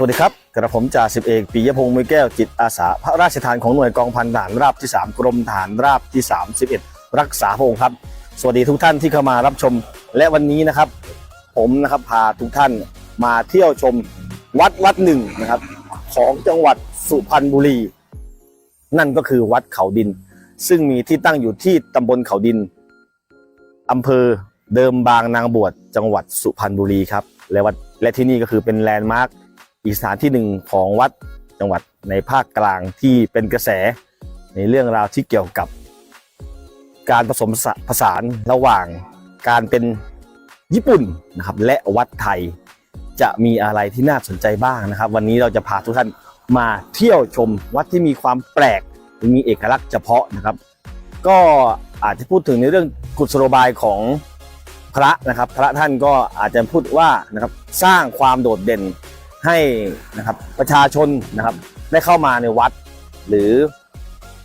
สวัสดีครับ กระผมจ่าสิบเอกปิยพงศ์มือแก้วจิตอาสา พระราชทานของหน่วยกองพันทหารราบที่ 3 กรมทหารราบที่ 31 รักษาพระองค์ครับ สวัสดีทุกท่านที่เข้ามารับชม และวันนี้นะครับ ผมนะครับพาทุกท่านมาเที่ยวชมวัดวัดหนึ่งนะครับ ของจังหวัดสุพรรณบุรี นั่นก็คือวัดเขาดิน ซึ่งมีที่ตั้งอยู่ที่ตำบลเขาดินอำเภอเดิมบางนางบวชจังหวัดสุพรรณบุรีครับและวัดและที่นี่ก็คือเป็นแลนด์มาร์ค อีกสถานที่หนึ่งของวัดจังหวัดในภาคกลางที่เป็นกระแสในเรื่องราวที่เกี่ยวกับการผสมผสานระหว่างการเป็นญี่ปุ่นนะครับและวัดไทยจะมีอะไรที่น่าสนใจบ้างนะครับ วันนี้เราจะพาทุกท่านมาเที่ยวชมวัดที่มีความแปลกมีเอกลักษณ์เฉพาะนะครับ ก็อาจจะพูดถึงในเรื่องกุศโลบายของพระนะครับ พระท่านก็อาจจะพูดว่านะครับสร้างความโดดเด่น ให้นะครับประชาชนนะครับได้เข้ามาในวัด หรือ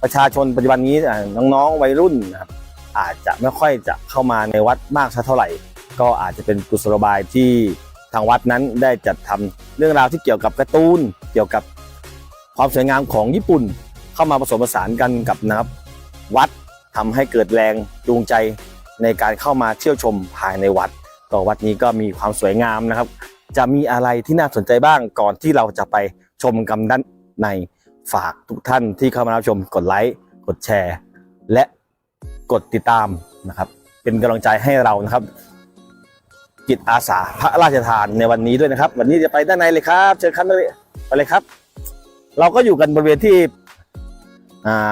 ประชาชนปัจจุบันนี้น้องๆวัยรุ่นนะครับอาจจะไม่ค่อยจะเข้ามาในวัดมากสักเท่าไหร่ ก็อาจจะเป็นกุศโลบายที่ทางวัดนั้นได้จัดทำเรื่องราวที่เกี่ยวกับการ์ตูนเกี่ยวกับความสวยงามของญี่ปุ่น เข้ามาผสมผสานกันกับนะครับ วัดทำให้เกิดแรงจูงใจในการเข้ามาเที่ยวชมภายในวัดก็วัดนี้ก็มีความสวยงามนะครับ จะมีอะไรที่น่าสนใจบ้างก่อนที่เราจะไปชมกันด้านในฝากทุกท่านที่เข้ามารับชมกดไลค์กดแชร์ และกดติดตามนะครับ เป็นกำลังใจให้เรานะครับจิตอาสาพระราชทานในวันนี้ด้วยนะครับ วันนี้จะไปด้านในเลยครับ เชิญครับไปเลยครับ เราก็อยู่กันบริเวณที่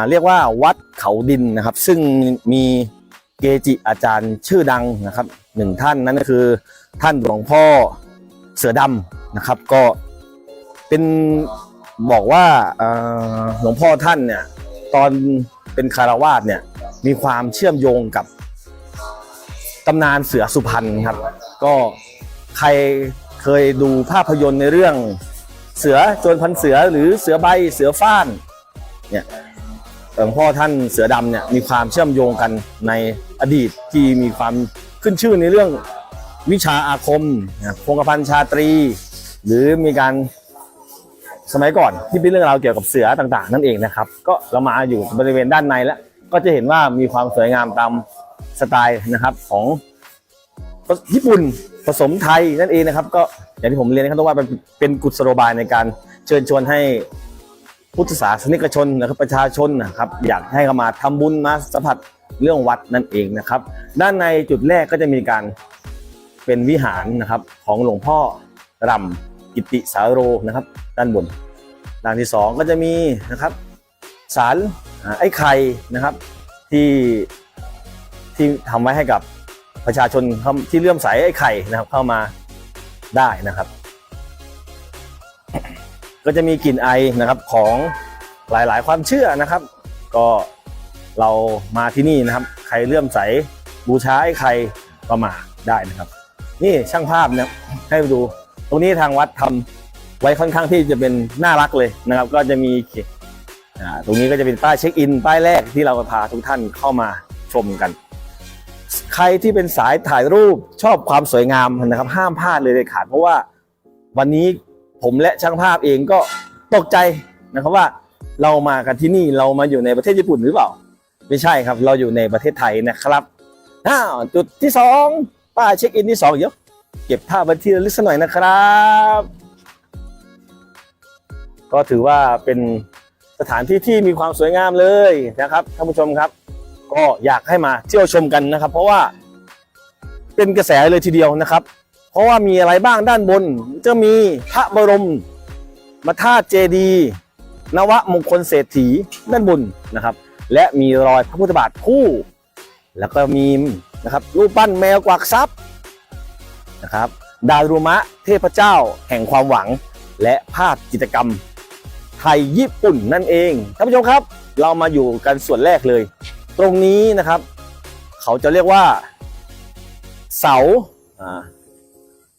เรียกว่าวัดเขาดินนะครับ ซึ่งมีเกจิอาจารย์ชื่อดังนะครับหนึ่งท่านนั่นก็คือท่านหลวงพ่อ เสือดำนะครับ ก็เป็นบอกว่าหลวงพ่อท่านเนี่ยตอนเป็นคารวาสเนี่ยมีความเชื่อมโยงกับตำนานเสือสุพรรณครับ ก็ใครเคยดูภาพยนตร์ในเรื่องเสือจรพันเสือหรือเสือใบเสือฟ้านเนี่ยหลวงพ่อท่านเสือดำเนี่ยมีความเชื่อมโยงกันในอดีตที่มีความขึ้นชื่อในเรื่อง วิชาอาคมนะพงกพันชาตรี หรือมีการสมัยก่อนที่เป็นเรื่องราวเกี่ยวกับเสือต่างๆ นั่นเองนะครับ ก็เรามาอยู่บริเวณด้านในแล้ว ก็จะเห็นว่ามีความสวยงามตามสไตล์นะครับของญี่ปุ่นผสมไทยนั่นเองนะครับ ก็อย่างที่ผมเรียนนะครับว่าเป็นเป็นกุศโลบายในการเชิญชวนให้พุทธศาสนิกชนนะครับประชาชนนะครับ อยากให้เข้ามาทำบุญมาสัมผัสเรื่องวัดนั่นเองนะครับ ด้านในจุดแรกก็จะมีการ เป็นวิหารนะครับของหลวงพ่อรำกิติสาโรนะครับ ด้านบน ด้านที่สองก็จะมีนะครับศาลไอ้ไข่นะครับที่ที่ทำไว้ให้กับประชาชนที่เลื่อมใสไอ้ไข่นะครับเข้ามาได้นะครับ ก็จะมีกลิ่นไอนะครับของหลายๆ ความเชื่อนะครับ ก็เรามาที่นี่นะครับ ใครเลื่อมใสบูชาไอ้ไข่ก็มาได้นะครับ นี่ช่างภาพนี่ยให้ดู ตรงนี้ทางวัดทำไว้ค่อนข้างที่จะเป็นน่ารักเลยนะครับ ก็จะมีอ่าตรงนี้ก็จะเป็นป้ายเช็คอินป้ายแรกที่เราพาทุกท่านเข้ามาชมกัน ใครที่เป็นสายถ่ายรูปชอบความสวยงามนะครับ ห้ามพลาดเลยเลยขาดเพราะว่าวันนี้ผมและช่างภาพเองก็ตกใจนะครับว่าเรามากันที่นี่เรามาอยู่ในประเทศญี่ปุ่นหรือเปล่า ไม่ใช่ครับ เราอยู่ในประเทศไทยนะครับอ้าวจุดที่สอง ป้ายเช็คอินที่สองเดี๋ยวเก็บภาพไว้ที่ระลึกสักหน่อยนะครับ ก็ถือว่าเป็นสถานที่ที่มีความสวยงามเลยนะครับท่านผู้ชมครับ ก็อยากให้มาเที่ยวชมกันนะครับ เพราะว่าเป็นกระแสเลยทีเดียวนะครับ เพราะว่ามีอะไรบ้างด้านบน จะมีพระบรมมาธาตุเจดีย์นวมงคลเศรษฐีด้านบนนะครับ และมีรอยพระพุทธบาทคู่ แล้วก็มีนะครับรูปปั้นแมวกวักทรัพย์นะครับดารุมะเทพเจ้าแห่งความหวัง และภาพจิตรกรรม ไทยญี่ปุ่นนั่นเองท่านผู้ชมครับ เรามาอยู่กันส่วนแรกเลย ตรงนี้นะครับ เขาจะเรียกว่า เสา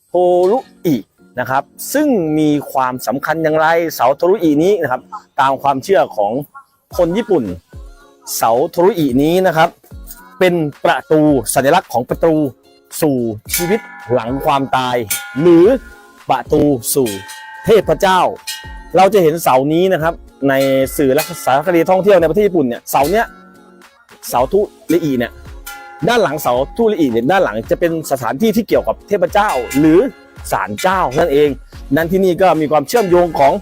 โทรุอินะครับ ซึ่งมีความสำคัญอย่างไรเสาโทรุอินี้นะครับ ตามความเชื่อของคนญี่ปุ่น เสาโทรุอินี้นะครับ เป็นประตูสัญลักษณ์ของประตูสู่ชีวิตหลังความตาย หรือประตูสู่เทพเจ้า เราจะเห็นเสานี้นะครับในสื่อและสารคดีท่องเที่ยวในประเทศญี่ปุ่นเนี่ยเสาเนี้ยเสาทุริอีเนี่ยด้านหลังเสาทุริอีเนี่ยด้านหลังจะเป็นสถานที่ที่เกี่ยวกับเทพเจ้าหรือศาลเจ้านั่นเอง นั้นที่นี่ก็มีความเชื่อมโยงของ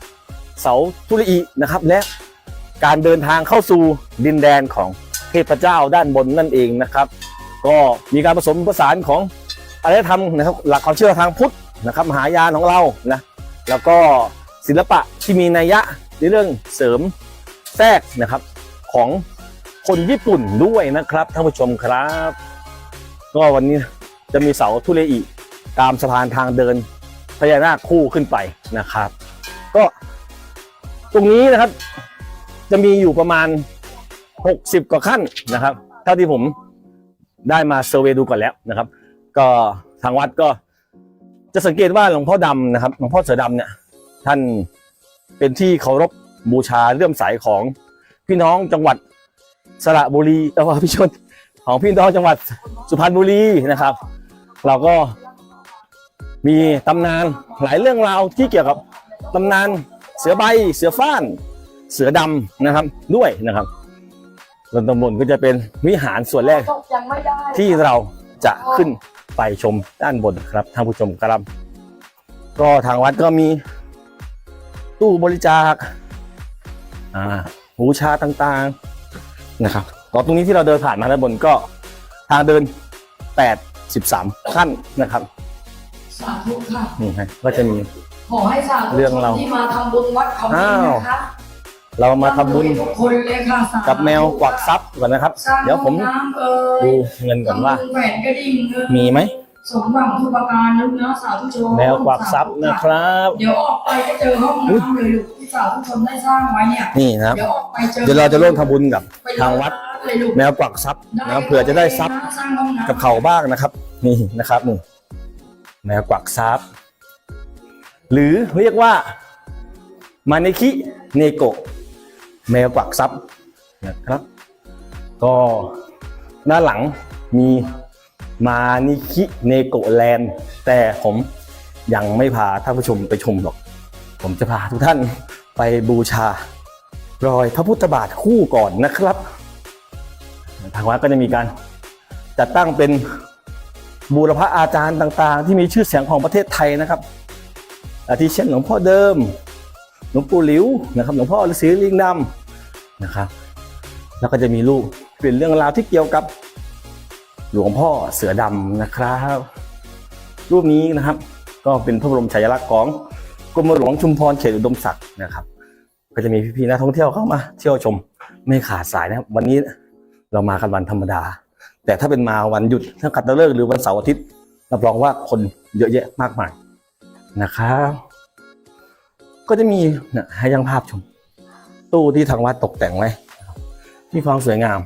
เสาทุริอีนะครับและการเดินทางเข้าสู่ดินแดนของ เทพเจ้าด้านบนนั่นเองนะครับ ก็มีการผสมผสานของอารยธรรมนะครับหลักความเชื่อทางพุทธนะครับมหายานของเรานะแล้วก็ศิลปะที่มีนัยยะในเรื่องเสริมแทรกนะครับของคนญี่ปุ่นด้วยนะครับท่านผู้ชมครับ ก็วันนี้จะมีเสาทุเรอิตามสะพานทางเดินพญานาคคู่ขึ้นไปนะครับ ก็ตรงนี้นะครับจะมีอยู่ประมาณ 60 กว่าขั้นนะครับ เท่าที่ผมได้มาเซอร์เวยดูก่อนแล้วนะครับ ก็ทางวัดก็จะสังเกตว่าหลวงพ่อดำนะครับหลวงพ่อเสือดำเนี่ยท่านเป็นที่เคารพบูชาเลื่อมใสของพี่น้องจังหวัดสระบุรีเออพี่ชนของพี่น้องจังหวัดสุพรรณบุรีนะครับ เราก็มีตำนานหลายเรื่องราวที่เกี่ยวกับตำนานเสือใบเสือฟ้าน เสือดำนะครับด้วยนะครับ ส่วนตำบลก็จะเป็นวิหารส่วนแรกยังไม่ได้ที่เราจะขึ้นไปชมด้านบนครับท่านผู้ชมครับ ก็ทางวัดก็มีตู้บริจาคอ่าบูชาต่างๆนะครับก็ตรงนี้ที่เราเดินผ่านมาด้านบนก็ทางเดิน 83 ขั้นนะครับสาธุค่ะนี่ฮะก็จะมีขอให้สาธุเรื่องเราที่มาทำบุญวัดเขานี้นะคะ เรามาทำบุญทุกคนเลยค่ะสาธุกับแมวกวักทรัพย์ก่อนนะครับสร้างเดี๋ยวผมห้องน้ำเอ่ยดูเงินก่อนว่าทำบุญแหวนกระดิ่งเงินมีไหมสมหวังทุกประการลูกนะสาธุชนแมวกวักทรัพย์นะครับ เดี๋ยวออกไปก็เจอห้องน้ำเลยลูกที่สาธุชนได้สร้างไว้เนี่ยนี่นะครับ เดี๋ยวออกไปเจอเดี๋ยวเราจะร่วมทำบุญกับไปทางวัดเลยลูกแมวกวักทรัพย์นะครับเผื่อจะได้ทรัพย์สร้างห้องน้ำกับเขาบ้างนะครับ นี่นะครับนี่แมวกวักทรัพย์ หรือเรียกว่ามาเนคิเนโกะ แมวกวักทรัพย์นะครับ ก็ด้านหลังมีมานิคิเนโกแลนด์ แต่ผมยังไม่พาท่านผู้ชมไปชมหรอก ผมจะพาทุกท่านไปบูชารอยพระพุทธบาทคู่ก่อนนะครับ ทางวัดก็จะมีการจัดตั้งเป็นบูรพอาจารย์ต่างๆ ที่มีชื่อเสียงของประเทศไทยนะครับอาทิเช่นหลวงพ่อเดิม หลวงปู่หลิวนะครับหลวงพ่อฤาษีลิงดำนะครับ แล้วก็จะมีรูปเป็นเรื่องราวที่เกี่ยวกับ หลวงพ่อเสือดำนะครับ รูปนี้นะครับ ก็เป็นพระบรมฉายาลักษณ์ของกรมหลวงชุมพรเขตอุดมศักดิ์นะครับ ก็จะมีพี่ๆนักท่องเที่ยวเข้ามา เที่ยวชมไม่ขาดสายนะครับ วันนี้เรามากันวันธรรมดา แต่ถ้าเป็นมาวันหยุดถ้ากัดเลิกษ์หรือวันเสาร์อาทิตย์รับรองว่าคนเยอะแยะมากมายนะครับ ก็จะมีนะให้ยังภาพชม ตู้ที่ทางวัดตกแต่งไว้มีความสวยงาม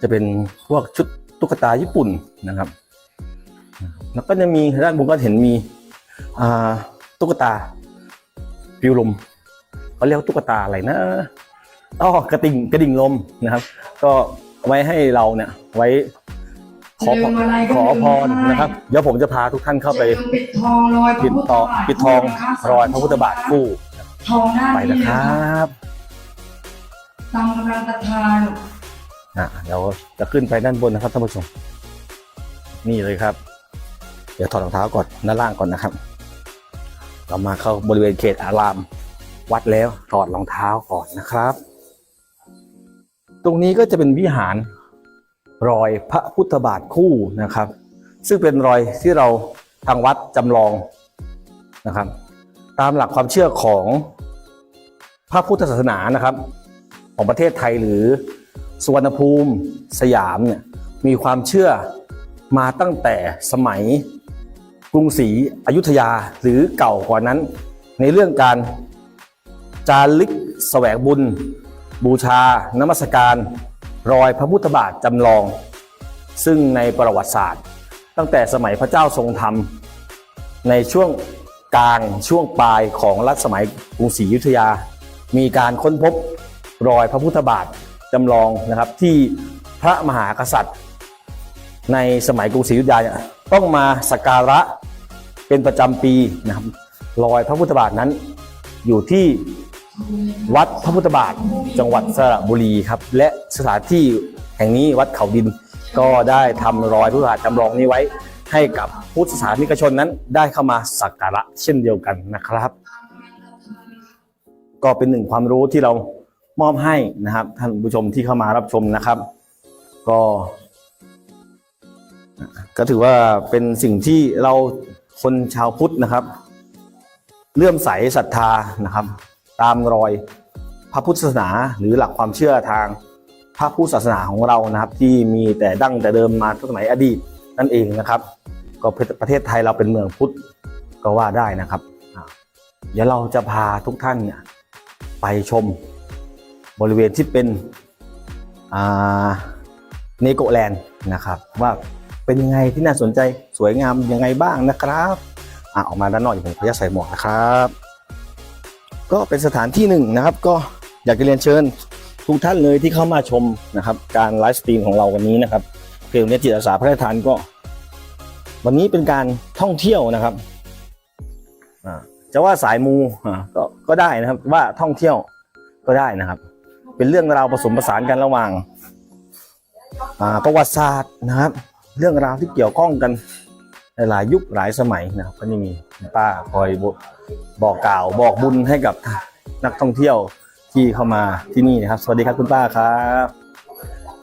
จะเป็นพวกชุดตุ๊กตาญี่ปุ่นนะครับ แล้วก็จะมีด้านบนก็เห็นมีตุ๊กตาปิวลมเขาเรียกตุ๊กตาอะไรนะอ๋อกระติ่งกระดิ่งลมนะครับ ก็ไว้ให้เราเนี่ยไว้ ขอพลืมอะไรขอพรนะครับ เดี๋ยวผมจะพาทุกท่านเข้าไปอย่ลืมปิดทองรอยพปิระดพุทธต่อบาทปิดทองรอยพระพุทธบาทคู่ทองหน้ไปนะครับตามกำลังศรัทธาลูกอะเดี๋ยวจะขึ้นไปด้านบนนะครับท่านผู้ชม นี่เลยครับ เดี๋ยวถอดรองเท้าก่อนด้านล่างก่อนนะครับ เรามาเข้าบริเวณเขตอาราม วัดแล้วถอดรองเท้าก่อนนะครับ ตรงนี้ก็จะเป็นวิหาร รอยพระพุทธบาทคู่นะครับ ซึ่งเป็นรอยที่เราทางวัดจำลองนะครับ ตามหลักความเชื่อของพระพุทธศาสนานะครับ ของประเทศไทยหรือสุวรรณภูมิสยามเนี่ยมีความเชื่อมาตั้งแต่สมัยกรุงศรีอยุธยาหรือเก่ากว่านั้น ในเรื่องการจารึกแสวงบุญ บูชานมัสการ รอยพระพุทธบาทจำลอง ซึ่งในประวัติศาสตร์ ตั้งแต่สมัยพระเจ้าทรงธรรม ในช่วงกลางช่วงปลายของรัชสมัยกรุงศรีอยุธยา มีการค้นพบรอยพระพุทธบาทจำลองนะครับที่พระมหากษัตริย์ ในสมัยกรุงศรีอยุธยาต้องมาสักการะเป็นประจำปีนะครับรอยพระพุทธบาทนั้นอยู่ที่ วัดพระพุทธบาทจังหวัดสระบุรีครับ และสถานที่แห่งนี้วัดเขาดิน ก็ได้ทำรอยพระพุทธบาทจำลองนี้ไว้ ให้กับพุทธศาสนิกชนนั้นได้เข้ามาสักการะเช่นเดียวกันนะครับ ก็เป็นหนึ่งความรู้ที่เรามอบให้นะครับ ท่านผู้ชมที่เข้ามารับชมนะครับ ก็ ก็ถือว่าเป็นสิ่งที่เราคนชาวพุทธนะครับเลื่อมใสศรัทธานะครับ ตามรอยพระพุทธศาสนา หรือหลักความเชื่อทางพระพุทธศาสนาของเรานะครับ ที่มีแต่ดั้งแต่เดิมมาตั้งสมัยอดีตนั่นเองนะครับ ก็ประเทศไทยเราเป็นเมืองพุทธก็ว่าได้นะครับเดี๋ยวเราจะพาทุกท่านเนี่ยไปชมบริเวณที่เป็นเนโกแลนด์นะครับ ว่าเป็นยังไงที่น่าสนใจสวยงามยังไงบ้างนะครับอออกมาด้านนอกอย่าผมขออนุญาตใส่หมวกนะครับ ก็เป็นสถานที่หนึ่งนะครับ ก็อยากจะเรียนเชิญทุกท่านเลยที่เข้ามาชมนะครับ การไลฟ์สตรีมของเราวันนี้นะครับเพลงนี้จิตอาสาพระราชทานก็ วันนี้เป็นการท่องเที่ยวนะครับจะว่าสายมูอ่าก็ก็ได้นะครับ ว่าท่องเที่ยวก็ได้นะครับ เป็นเรื่องราวผสมผสานกันระหว่างประวัติศาสตร์นะครับ เรื่องราวที่เกี่ยวข้องกัน หลายยุคหลายสมัยนะครับก็จะมีป้าคอยบอกบอกกล่าวบอกบุญให้กับนักท่องเที่ยวที่เข้ามาที่นี่นะครับ สวัสดีครับคุณป้าครับ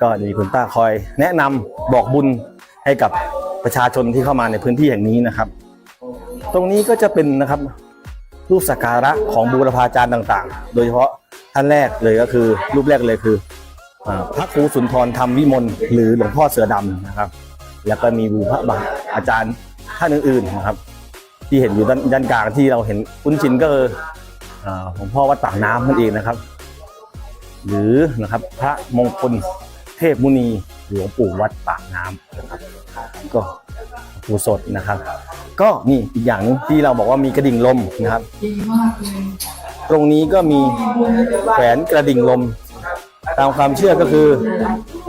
ก็มีคุณป้าคอย แนะนำบอกบุญให้กับประชาชนที่เข้ามาในพื้นที่แห่งนี้นะครับ ตรงนี้ก็จะเป็นนะครับรูปสักการะของบูรพาจารย์ต่างๆ โดยเฉพาะท่านแรกเลยก็คือ รูปแรกเลยคืออพระครูสุนทรธรรมวิมลหรือหลวงพ่อเสือดำนะครับ แล้วก็มีบูพระบาทอาจารย์ ท่านอื่นๆนะครับ ที่เห็นอยู่ด้านด้านกลางที่เราเห็นคุ้นชินก็คือหลวงพ่อวัดปากน้ำนั่นเองนะครับ หรือนะครับพระมงคลเทพมุนีหลวงปู่วัดปากน้ำนะครับ ก็ปู่สดนะครับ ก็นี่อีกอย่างนึงที่เราบอกว่ามีกระดิ่งลมนะครับ ตรงนี้ก็มีแขวนกระดิ่งลม ตามความเชื่อก็คือ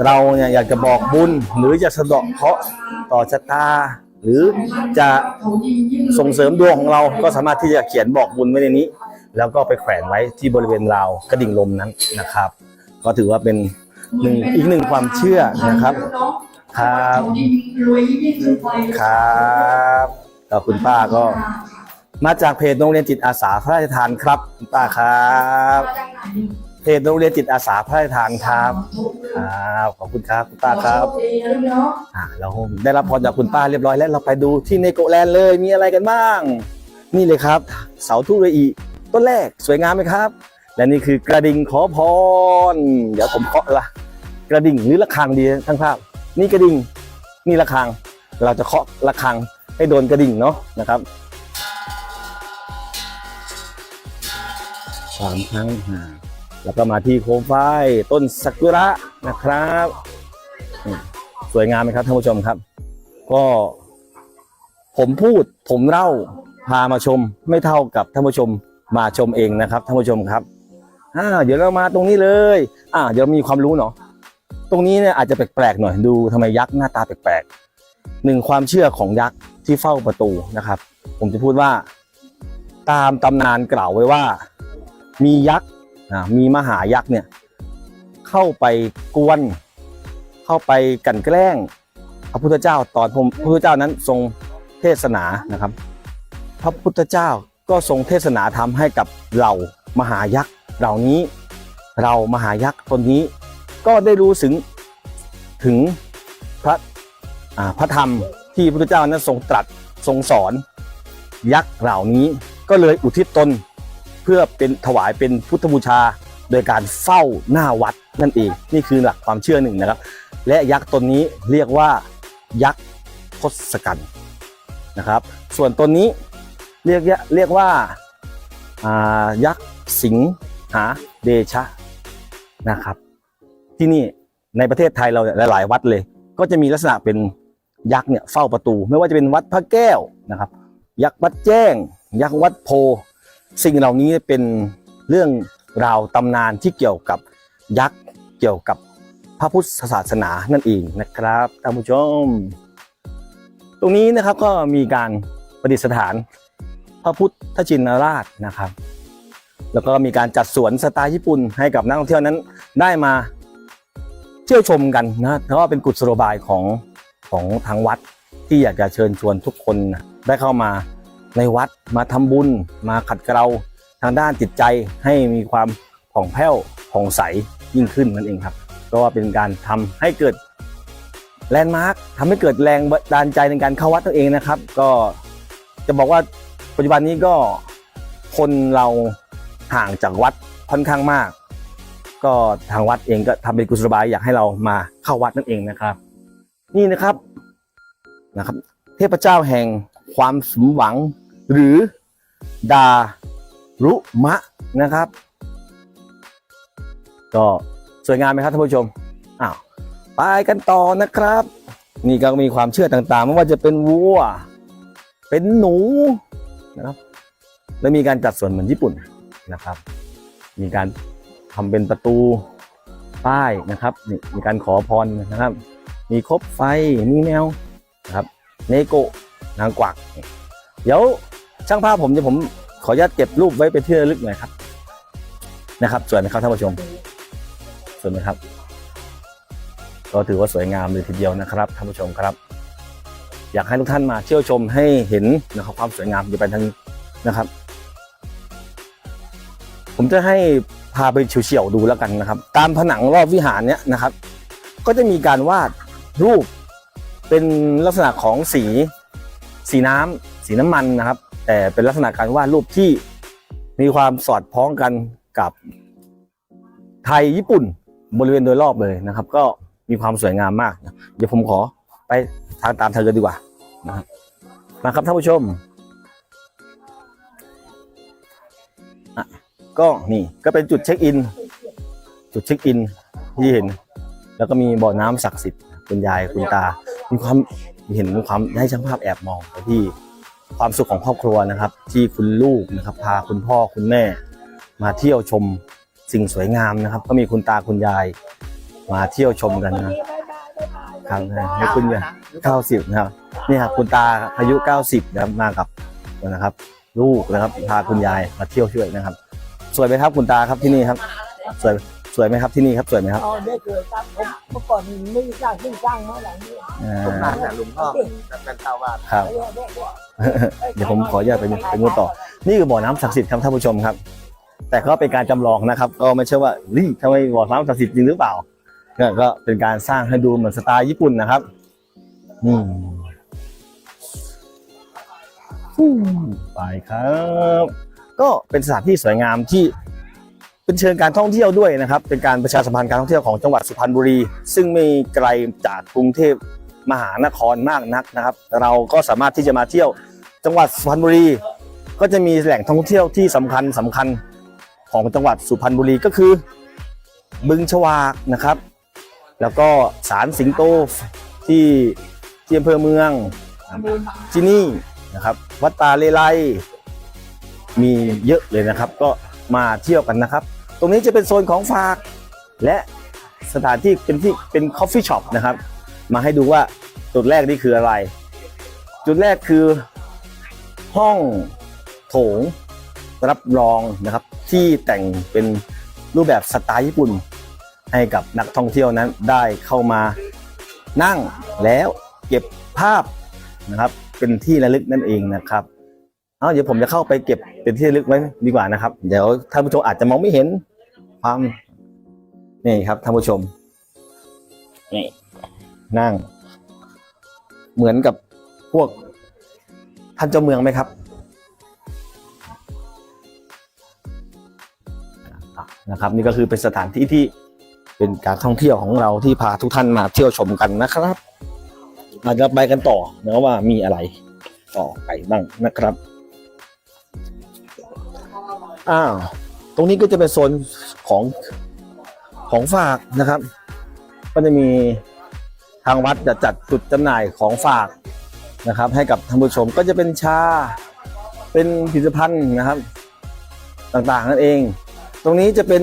เราเนี่ยอยากจะบอกบุญหรือจะสะเดาะเคราะห์ต่อชะตา หรือจะส่งเสริมดวงของเราก็สามารถที่จะเขียนบอกบุญไว้ในนี้ แล้วก็ไปแขวนไว้ที่บริเวณราวกระดิ่งลมนั้นนะครับ ก็ถือว่าเป็นหนึ่งอีกหนึ่งความเชื่อนะครับ ครับขาดีรวยยิ่งขึ้นไปครับก็คุณป้าก็ มาจากเพจโรงเรียนจิตอาสาพระราชทานครับป้าครับ เพจโรงเรียนจิตอาสาพระราชทานครับครับขอบคุณครับคุณป้าครับโชดีนะลูกเนาะอ่าเราได้รับพรจากคุณป้าเรียบร้อยแล้วเราไปดูที่เนโกแลนด์เลยมีอะไรกันบ้าง นี่เลยครับ เสาทุเรอีต้นแรกสวยงามไหมครับ และนี่คือกระดิ่งขอพร เดี๋ยวผมเคาะละกระดิ่งหรือระฆังดีทั้งภาพ นี่กระดิ่งนี่ระฆัง เราจะเคาะระฆังให้โดนกระดิ่งเนาะนะครับสามครั้งอ่า แล้วก็มาที่โคมไฟต้นสักุระนะครับ สวยงามไหมครับท่านผู้ชมครับ ก็ผมพูดผมเล่าพามาชมไม่เท่ากับท่านผู้ชมมาชมเองนะครับท่านผู้ชมครับอ่าเดี๋ยวเรามาตรงนี้เลย อ่า เดี๋ยวมีความรู้เนาะตรงนี้เนี่ยอาจจะแปลกๆหน่อยดูทำไมยักษ์หน้าตาแปลกๆหนึ่งความเชื่อของยักษ์ที่เฝ้าประตูนะครับ ผมจะพูดว่า ตามตำนานกล่าวไว้ว่า มียักษ์ อ่ามีมหายักษ์เนี่ยเข้าไปกวน เข้าไปกันแกล้ง พระพุทธเจ้าตอนพระพุทธเจ้านั้นทรงเทศนานะครับ พระพุทธเจ้าก็ทรงเทศนาธรรมให้กับเหล่ามหายักษ์เหล่านี้เรามหายักษ์ตนนี้ก็ได้รู้ถึงถึงพระพระธรรมที่พระพุทธเจ้านั้นทรงตรัสทรงสอน ยักษ์เหล่านี้ก็เลยอุทิศตน พื่อเป็นถวายเป็นพุทธบูชา โดยการเฝ้าหน้าวัดนั่นเอง นี่คือหลักความเชื่อหนึ่งนะครับ และยักษ์ตนนี้เรียกว่ายักษ์ทศกัณฐ์นะครับ ส่วนตนนี้เรียกเรียกว่าายักษ์สิงหาเดชะนะครับ ที่นี่ในประเทศไทยเราหลาย ๆ วัดเลย ก็จะมีลักษณะเป็นยักษ์เนี่ยเฝ้าประตู ไม่ว่าจะเป็นวัดพระแก้วนะครับ ยักษ์วัดแจ้ง ยักษ์วัดโพ สิ่งเหล่านี้เป็นเรื่องราวตำนานที่เกี่ยวกับยักษ์เกี่ยวกับพระพุทธศาสนานั่นเองนะครับท่านผู้ชม ตรงนี้นะครับก็มีการประดิษฐานพระพุทธชินราชนะครับ แล้วก็มีการจัดสวนสไตล์ญี่ปุ่นให้กับนักท่องเที่ยวนั้นได้มาเที่ยวชมกันนะเพราะว่าเป็นกุศโลบายของของทางวัดที่อยากจะเชิญชวนทุกคนนะได้เข้ามา ในวัดมาทำบุญ มาขัดเกลาทางด้านจิตใจให้มีความผ่องแผ้วผ่องใสยิ่งขึ้นนั่นเองครับ ก็ว่าเป็นการทำให้เกิดแลนด์มาร์คทำให้เกิดแรงบันดาลใจในการเข้าวัดนั่นเองนะครับ ก็จะบอกว่าปัจจุบันนี้ก็คนเราห่างจากวัดค่อนข้างมาก ก็ทางวัดเองก็ทำเป็นกุศโลบายอยากให้เรามาเข้าวัดนั่นเองนะครับ นี่นะครับนะครับ เทพเจ้าแห่งความสมหวัง หรือดารุมะนะครับ ก็สวยงามไหมครับท่านผู้ชมอ้าวไปกันต่อนะครับ นี่ก็มีความเชื่อต่างๆไม่ว่าจะเป็นวัว เป็นหนูนะครับและมีการจัดสวนเหมือนญี่ปุ่นนะครับ มีการทำเป็นประตูป้ายนะครับนี่มีการขอพรนะครับ มีครบไฟมีแมวนะครับเนโกะนางกวัก เดี๋ยว ช่างภาพผมจะผมขออนุญาตเก็บรูปไว้เป็นที่ระลึกหน่อยครับ นะครับสวยไหมครับท่านผู้ชมสวยไหมครับ ก็ถือว่าสวยงามเลยทีเดียวนะครับท่านผู้ชมครับ อยากให้ทุกท่านมาเที่ยวชมให้เห็นนะครับความสวยงามอยู่ไปทางนี้นะครับ ผมจะให้พาไปเฉียวๆดูแล้วกันนะครับ ตามผนังรอบวิหารเนี้ยนะครับ ก็จะมีการวาดรูปเป็นลักษณะของสี สีน้ำสีน้ำมันนะครับ แต่เป็นลักษณะการวาดรูปที่มีความสอดคล้องกันกับไทยญี่ปุ่นบริเวณโดยรอบเลยนะครับ ก็มีความสวยงามมาก เดี๋ยวผมขอไปทางตามเธอกันดีกว่านะครับมาครับท่านผู้ชมก็นี่ก็เป็นจุดเช็คอิน จุดเช็คอินที่เห็น แล้วก็มีบ่อน้ำศักดิ์สิทธิ์คุณยายคุณตา มีความเห็นความให้ช่างภาพแอบมองไปที่ ความสุขของครอบครัวนะครับ ที่คุณลูกนะครับ พาคุณพ่อคุณแม่ มาเที่ยวชมสิ่งสวยงามนะครับ ก็มีคุณตาคุณยาย มาเที่ยวชมกันนะครับให้คุณยายเก้าสิบนะครับนี่ครับคุณตาอายุเก้าสิบนะครับมากับนะครับ ลูกนะครับพาคุณยายมาเที่ยวช่วยนะครับ สวยไหมครับคุณตาครับที่นี่ครับ สวย สวยไหมครับที่นี่ครับสวยไหมครับอ๋อได้เคยครับผมเมื่อก่อนไม่ได้สร้างขึ้นสร้างมาหลังนี้อ่าผมนานแต่ลุงพ่อเป็นเจ้าวาดครับ เดี๋ยวผมขออนุญาตไปไปงูต่อ นี่คือบ่อน้ำศักดิ์สิทธิ์ครับท่านผู้ชมครับ แต่ก็เป็นการจำลองนะครับก็ไม่ใช่ว่านี่ทำไมบ่อน้ำศักดิ์สิทธิ์จริงหรือเปล่าเนี่ยก็เป็นการสร้างให้ดูเหมือนสไตล์ญี่ปุ่นนะครับอืมฟู่ไปครับ ก็เป็นสถานที่สวยงามที่ เป็นเชิงการท่องเที่ยวด้วยนะครับ เป็นการประชาสัมพันธ์การท่องเที่ยวของจังหวัดสุพรรณบุรี ซึ่งไม่ไกลจากกรุงเทพมหานครมากนักนะครับ เราก็สามารถที่จะมาเที่ยวจังหวัดสุพรรณบุรี ก็จะมีแหล่งท่องเที่ยวที่สำคัญสำคัญของจังหวัดสุพรรณบุรีก็คือ บึงฉวากนะครับ แล้วก็ศาลสิงโตที่ที่อำเภอเมืองที่นี่นะครับ วัดตาเลไลมีเยอะเลยนะครับ ก็มาเที่ยวกันนะครับ ตรงนี้จะเป็นโซนของฝาก และสถานที่เป็นที่เป็นคอฟฟี่ช็อปนะครับ มาให้ดูว่าจุดแรกนี่คืออะไร จุดแรกคือห้องโถงรับรองนะครับ ที่แต่งเป็นรูปแบบสไตล์ญี่ปุ่น ให้กับนักท่องเที่ยวนั้นได้เข้ามานั่งแล้วเก็บภาพนะครับ เป็นที่ระลึกนั่นเองนะครับ เอาเดี๋ยวผมจะเข้าไปเก็บเป็นที่ระลึกไว้ดีกว่านะครับ เดี๋ยวท่านผู้ชมอาจจะมองไม่เห็นความนี่ครับท่านผู้ชมนี่นั่ง เหมือนกับพวกท่านเจ้าเมืองไหมครับนะครับ นี่ก็คือเป็นสถานที่ที่เป็นการท่องเที่ยวของเราที่พาทุกท่านมาเที่ยวชมกันนะครับอาจจะไปกันต่อนะว่ามีอะไรต่อไปบ้างนะครับ อ้าวตรงนี้ก็จะเป็นโซนของของฝากนะครับ ก็จะมีทางวัดจะจัดจุดจำหน่ายของฝากนะครับ ให้กับท่านผู้ชมก็จะเป็นชา เป็นผลิตภัณฑ์นะครับ ต่างๆนั่นเอง ตรงนี้จะเป็น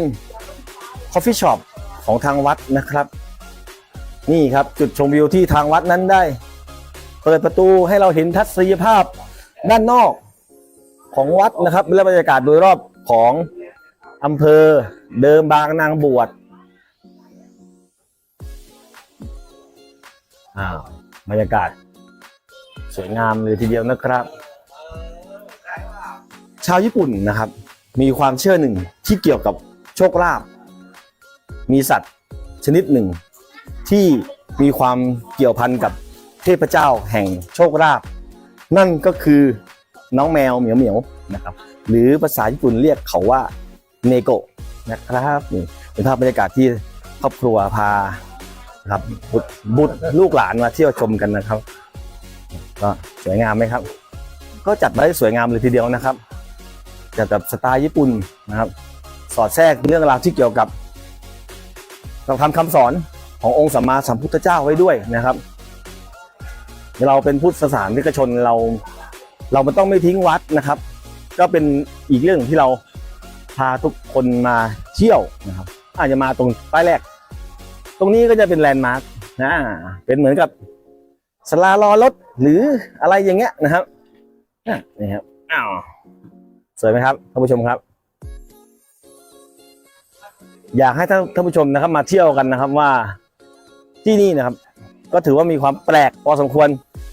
คอฟฟี่ช็อปของทางวัดนะครับ นี่ครับจุดชมวิวที่ทางวัดนั้นได้ เปิดประตูให้เราเห็นทัศนียภาพด้านนอกของวัดนะครับและบรรยากาศโดยรอบ ของอำเภอเดิมบางนางบวชอ้าวบรรยากาศ สวยงามเลยทีเดียวนะครับ ชาวญี่ปุ่นนะครับ มีความเชื่อหนึ่งที่เกี่ยวกับโชคลาภมีสัตว์ชนิดหนึ่ง ที่มีความเกี่ยวพันกับเทพเจ้าแห่งโชคลาภนั่นก็คือน้องแมวเหมียวเหมียวๆนะครับ หรือภาษาญี่ปุ่นเรียกเขาว่าเนโกะนะครับนี่เป็นภาพบรรยากาศที่ครอบครัวพาครับบุตรบุตรลูกหลานมาเที่ยวชมกันนะครับ ก็สวยงามไหมครับ ก็จัดมาได้สวยงามเลยทีเดียวนะครับจัดแบบสไตล์ญี่ปุ่นนะครับ สอดแทรกเรื่องราวที่เกี่ยวกับหลักธรรมคำสอนขององค์สัมมาสัมพุทธเจ้าไว้ด้วยนะครับเราเป็นพุทธศาสนิกชนเรา เรามันต้องไม่ทิ้งวัดนะครับ ก็เป็นอีกเรื่องที่เราพาทุกคนมาเที่ยวนะครับ อาจจะมาตรงป้ายแรก ตรงนี้ก็จะเป็นแลนด์มาร์คนะเป็นเหมือนกับสลารอรถหรืออะไรอย่างเงี้ยนะครับอะนี่ครับอ้าวสวยไหมครับท่านผู้ชมครับ อยากให้ท่านท่านผู้ชมนะครับ มาเที่ยวกันนะครับว่าที่นี่นะครับ ก็ถือว่ามีความแปลกพอสมควร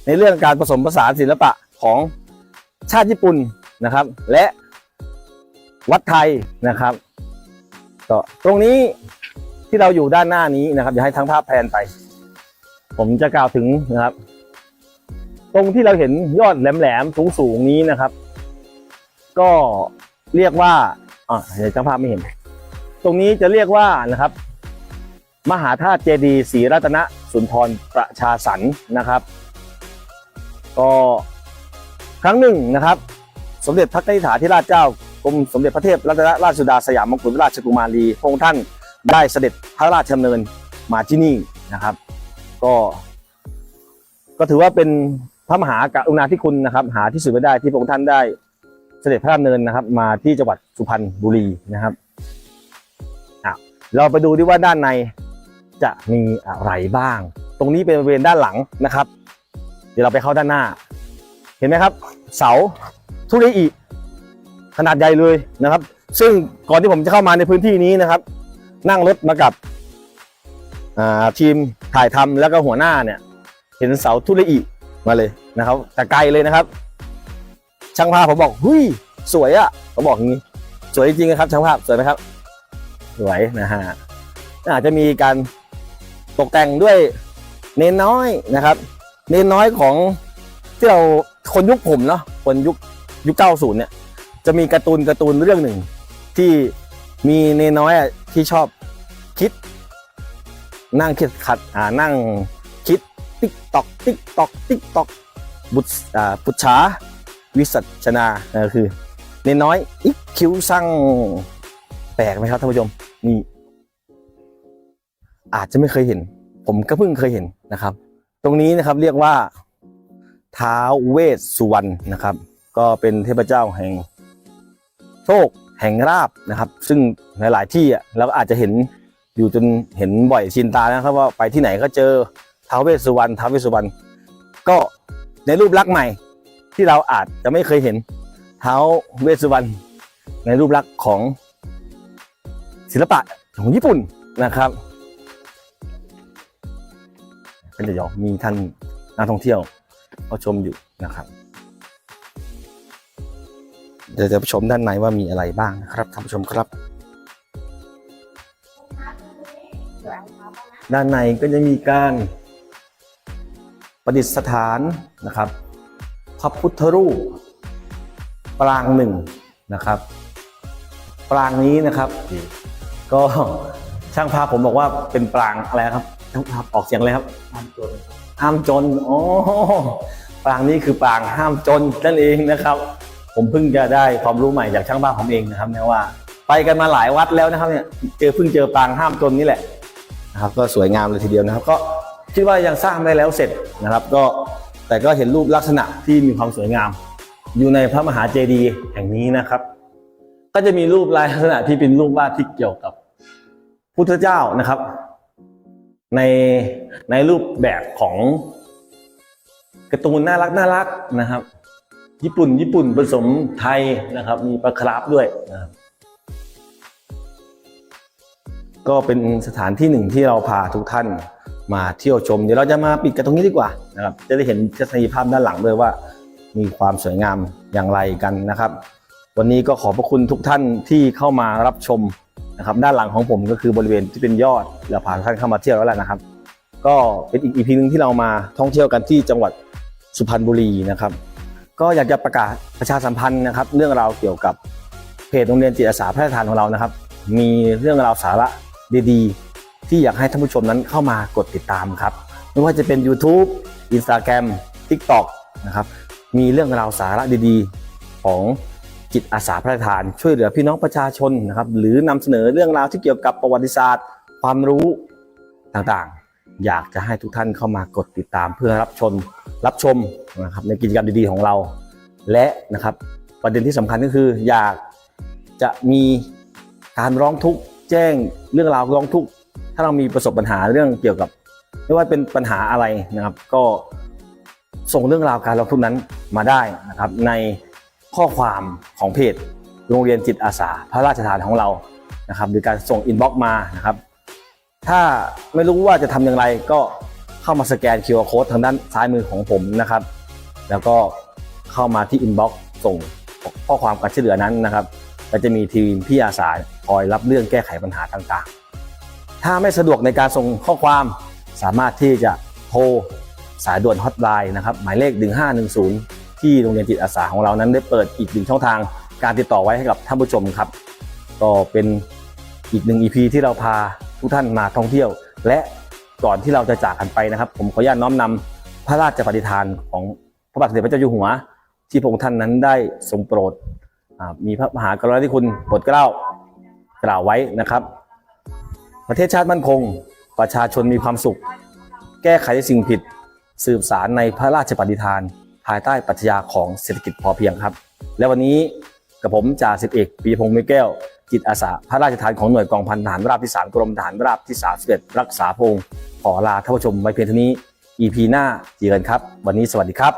ในเรื่องการผสมผสานศิลปะของชาติญี่ปุ่น นะครับ และวัดไทยนะครับก็ตรงนี้ที่เราอยู่ด้านหน้านี้นะครับ อยากให้ทั้งภาพแพนไป ผมจะกล่าวถึงนะครับ ตรงที่เราเห็นยอดแหลมๆสูงๆนี้นะครับ ก็เรียกว่าอ่าเดี๋ยวจังภาพไม่เห็น ตรงนี้จะเรียกว่านะครับ มหาธาตุเจดีย์ศรีรัตนสุนทรประชาสรรนะครับ ก็ครั้งหนึ่งนะครับ สมเด็จพระนิธิถาธิราชเจ้ากรมสมเด็จพระเทพรัตนราชสุดาสยามมงกุฎราชกุมารีพระองค์ท่านได้เสด็จพระราชดำเนินมาที่นี่นะครับ ก็ ก็ถือว่าเป็นพระมหากรุณาธิคุณนะครับ หาที่สุดไม่ได้ที่พระองค์ท่านได้เสด็จพระราชดำเนินนะครับ มาที่จังหวัดสุพรรณบุรีนะครับเราไปดูดิว่าด้านในจะมีอะไรบ้าง ตรงนี้เป็นบริเวณด้านหลังนะครับ เดี๋ยวเราไปเข้าด้านหน้า เห็นไหมครับ เสา ทุเรอิขนาดใหญ่เลยนะครับ ซึ่งก่อนที่ผมจะเข้ามาในพื้นที่นี้นะครับ นั่งรถมากับทีมถ่ายทำแล้วก็หัวหน้าเนี่ย เห็นเสาทุเรอิมาเลยนะครับ แต่ไกลเลยนะครับ ช่างภาพผมบอกเฮ้ยสวยอะ่ะเขาบอกอย่างนี้ สวยจริงนะครับช่างภาพสวยไหมครับ สวยนะฮะอาจจะมีการตกแต่งด้วยเนนน้อยนะครับ เนนน้อยของที่เราคนยุคผมเนาะคนยุค ยุคเก้าศูนย์เนี่ยจะมีการ์ตูนการ์ตูนเรื่องหนึ่ง ที่มีเนน้อยอะที่ชอบคิด นั่งคิดขัดอ่านั่งคิดติ๊กตอกติ๊กตอกติ๊กตอกบุตรอ่าปุจฉาวิสัชนาเออคือเนนน้อยอิกคิวสั่งแปลกไหมครับท่านผู้ชมนี่อาจจะไม่เคยเห็น ผมก็เพิ่งเคยเห็นนะครับ ตรงนี้นะครับเรียกว่าท้าวเวสสุวรรณนะครับ ก็เป็นเทพเจ้าแห่งโชคแห่งราบนะครับ ซึ่งหลาย ๆ ที่อะเราก็อาจจะเห็นอยู่จนเห็นบ่อยชินตานะครับ ว่าไปที่ไหนก็เจอท้าวเวสสุวรรณท้าวเวสสุวรรณก็ในรูปลักษณ์ใหม่ที่เราอาจจะไม่เคยเห็นท้าวเวสสุวรรณในรูปลักษณ์ของศิลปะของญี่ปุ่นนะครับเป็นจะยอมีท่านนักท่องเที่ยวเขาชมอยู่นะครับ เดี๋ยวจะชมด้านในว่ามีอะไรบ้างนะครับท่านผู้ชมครับ ด้านในก็จะมีการประดิษฐานนะครับพระพุทธรูป ปรางหนึ่งนะครับ ปรางนี้นะครับ ก็ช่างภาพผมบอกว่าเป็นปรางอะไรครับช่างภาพออกเสียงเลยครับห้ามจนห้ามจนอ๋อปรางนี้คือปรางห้ามจนนั่นเองนะครับ ผมเพิ่งจะได้ความรู้ใหม่จากช่างภาพผมเองนะครับเนี่ยว่า ไปกันมาหลายวัดแล้วนะครับเนี่ยเจอเพิ่งเจอปางห้ามจนนี่แหละนะครับ ก็สวยงามเลยทีเดียวนะครับ ก็คิดว่ายังสร้างไม่แล้วเสร็จนะครับ ก็แต่ก็เห็นรูปลักษณะที่มีความสวยงาม อยู่ในพระมหาเจดีย์แห่งนี้นะครับ ก็จะมีรูปลายลักษณะที่เป็นรูปวาดที่เกี่ยวกับพุทธเจ้านะครับ ในในรูปแบบของการ์ตูนน่ารักน่ารักนะครับ ญี่ปุ่น ญี่ปุ่นผสมไทยนะครับ มีปลาคราฟด้วยนะครับก็เป็นสถานที่หนึ่งที่เราพาทุกท่านมาเที่ยวชม เดี๋ยวเราจะมาปิดกันตรงนี้ดีกว่านะครับ จะได้เห็นทัศนียภาพด้านหลังด้วยว่า มีความสวยงามอย่างไรกันนะครับ วันนี้ก็ขอบพระคุณทุกท่านที่เข้ามารับชมนะครับ ด้านหลังของผมก็คือบริเวณที่เป็นยอดเราพาท่านเข้ามาเที่ยวแล้วแหละนะครับ ก็เป็นอีกอีพีหนึ่งที่เรามาท่องเที่ยวกันที่จังหวัดสุพรรณบุรีนะครับ ก็อยากจะประกาศประชาสัมพันธ์นะครับ เรื่องราวเกี่ยวกับเพจโรงเรียนจิตอาสาพระราชทานของเรานะครับ มีเรื่องราวสาระดีๆ ที่อยากให้ท่านผู้ชมนั้นเข้ามากดติดตามครับ ไม่ว่าจะเป็น YouTube Instagram TikTok นะครับมีเรื่องราวสาระดีๆ ของจิตอาสาพระราชทาน ช่วยเหลือพี่น้องประชาชนนะครับ หรือนำเสนอเรื่องราวที่เกี่ยวกับประวัติศาสตร์ ความรู้ต่างๆ อยากจะให้ทุกท่านเข้ามากดติดตามเพื่อรับชม รับชมนะครับในกิจกรรมดีๆของเรา และนะครับประเด็นที่สำคัญก็คืออยากจะมีการร้องทุกข์แจ้งเรื่องราวร้องทุกข์ถ้าเรามีประสบปัญหาเรื่องเกี่ยวกับ ไม่ว่าเป็นปัญหาอะไรนะครับ ก็ส่งเรื่องราวการร้องทุกข์นั้นมาได้นะครับ ในข้อความของเพจโรงเรียนจิตอาสา พระราชทานของเรานะครับหรือการส่งอินบ็อกซ์มานะครับ ถ้าไม่รู้ว่าจะทำอย่างไรก็ เข้ามาสแกน QR Code ทางด้านซ้ายมือของผมนะครับ แล้วก็เข้ามาที่อินบ็อกซ์ส่งข้อความการช่วยเหลือนั้นนะครับและจะมีทีมพี่อาสาคอยรับเรื่องแก้ไขปัญหาต่างๆ ถ้าไม่สะดวกในการส่งข้อความสามารถที่จะโทรสายด่วนฮอตไลน์นะครับหมายเลข 1510 ที่โรงเรียนจิตอาสาของเรานั้นได้เปิดอีกหนึ่งช่องทางการติดต่อไว้ให้กับท่านผู้ชมครับ ก็เป็นอีกหนึ่ง EP ที่เราพาทุกท่านมาท่องเที่ยว และ ก่อนที่เราจะจากกันไปนะครับ ผมขออนุญาตน้อมนำพระราชปฏิทานของพระบาทสมเด็จพระเจ้าอยู่หัว ที่พระองค์ท่านนั้นได้ทรงโปรดมีพระมหากรุณาธิคุณโปรดเกล้ากล่าวไว้นะครับ ประเทศชาติมั่นคง ประชาชนมีความสุข แก้ไขสิ่งผิด สืบสารในพระราชปฏิทาน ภายใต้ปรัชญาของเศรษฐกิจพอเพียงครับ และวันนี้กับผมจ่าสิบเอกปีพงศ์ไม่แก้ว จิตอาสาพระราชทานของหน่วยกองพันทหารราบที่ 3 กรมทหารราบที่ 31 รักษาพงศ์ขอลาท่านผู้ชมไว้เพียงเท่านี้ EP หน้าเจอกันครับ วันนี้สวัสดีครับ